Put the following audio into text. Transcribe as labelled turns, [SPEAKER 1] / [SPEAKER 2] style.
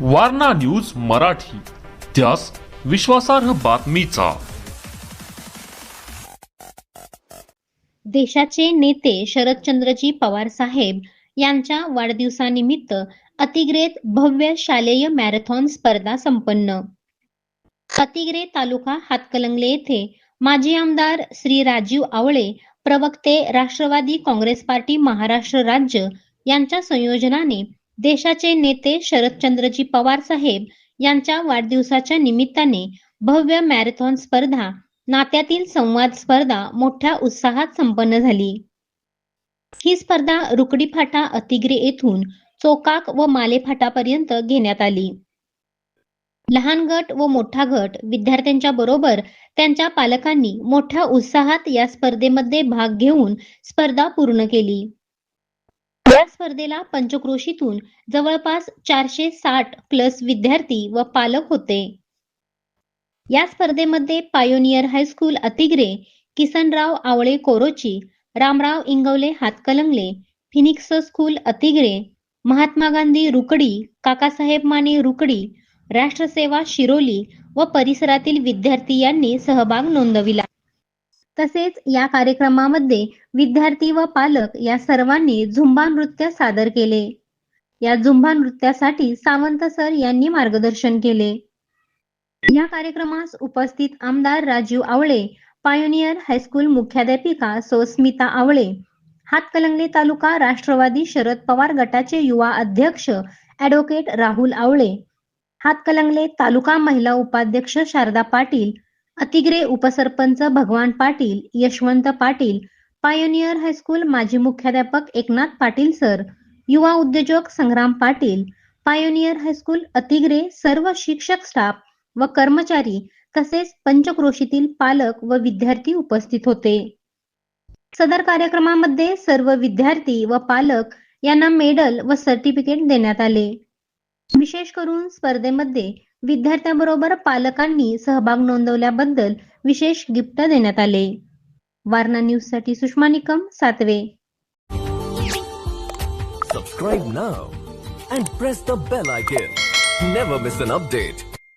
[SPEAKER 1] Warna news Marathi. त्यास विश्वासार्ह बातमीचा.
[SPEAKER 2] देशाचे नेते शरदचंद्रजी पवार साहेब यांच्या वाढदिवसानिमित्त अतिग्रेत भव्य शालेय मॅरेथॉन स्पर्धा संपन्न. अतिग्रे तालुका हातकलंगले येथे माजी आमदार श्री राजीव आवळे प्रवक्ते राष्ट्रवादी काँग्रेस पार्टी महाराष्ट्र राज्य यांच्या संयोजनाने देशाचे नेते शरदचंद्रजी पवार साहेब यांच्या वाढदिवसाच्या निमित्ताने भव्य मॅरेथॉन स्पर्धा नात्यातील संवाद स्पर्धा मोठ्या उत्साहात संपन्न झाली. ही स्पर्धा रुकडी फाटा अतिग्रे येथून चोकाक व माले फाटापर्यंत घेण्यात आली. लहान गट व मोठा गट विद्यार्थ्यांच्या बरोबर त्यांच्या पालकांनी मोठ्या उत्साहात या स्पर्धेमध्ये भाग घेऊन स्पर्धा पूर्ण केली. या स्पर्धेला पंचक्रोशीतून जवळपास चारशे साठ प्लस विद्यार्थी व पालक होते. या स्पर्धेमध्ये Pioneer high school Atigre Kisanrao Awale Korochi Ramrao Ingawale Hatkanangale Phoenix school Atigre Mahatma Gandhi Rukadi Kakasaheb Mane Rukadi Rashtraseva Shiroli व परिसरातील विद्यार्थी यांनी सहभाग नोंदविला. तसेच या कार्यक्रमामध्ये विद्यार्थी व पालक या सर्वांनी झुंबा नृत्य सादर केले. या झुंबा नृत्यासाठी सावंत सर यांनी मार्गदर्शन केले. या कार्यक्रमास उपस्थित आमदार राजीव आवळे पायोनियर हायस्कूल मुख्याध्यापिका सौ स्मिता आवळे हातकलंगले तालुका राष्ट्रवादी शरद पवार गटाचे युवा अध्यक्ष ऍडव्होकेट राहुल आवळे हातकलंगले तालुका महिला उपाध्यक्ष शारदा पाटील अतिग्रे उपसरपंच Bhagwan Patil Yashwant Patil Pioneer high school माजी मुख्याध्यापक एकनाथ पाटील सर युवा उद्योजक Sangram Patil Pioneer high school Atigre सर्व शिक्षक स्टाफ व कर्मचारी तसेच पंचक्रोशीतील पालक व विद्यार्थी उपस्थित होते. सदर कार्यक्रमामध्ये सर्व विद्यार्थी व पालक यांना मेडल व सर्टिफिकेट देण्यात आले. विशेष करून स्पर्धेमध्ये विद्यार्थ्यांबरोबर पालकांनी सहभाग नोंदवल्याबद्दल विशेष गिफ्ट देण्यात आले. वारणा न्यूजसाठी Sushma Nikam Satve.
[SPEAKER 3] Subscribe now and press the bell icon never miss an update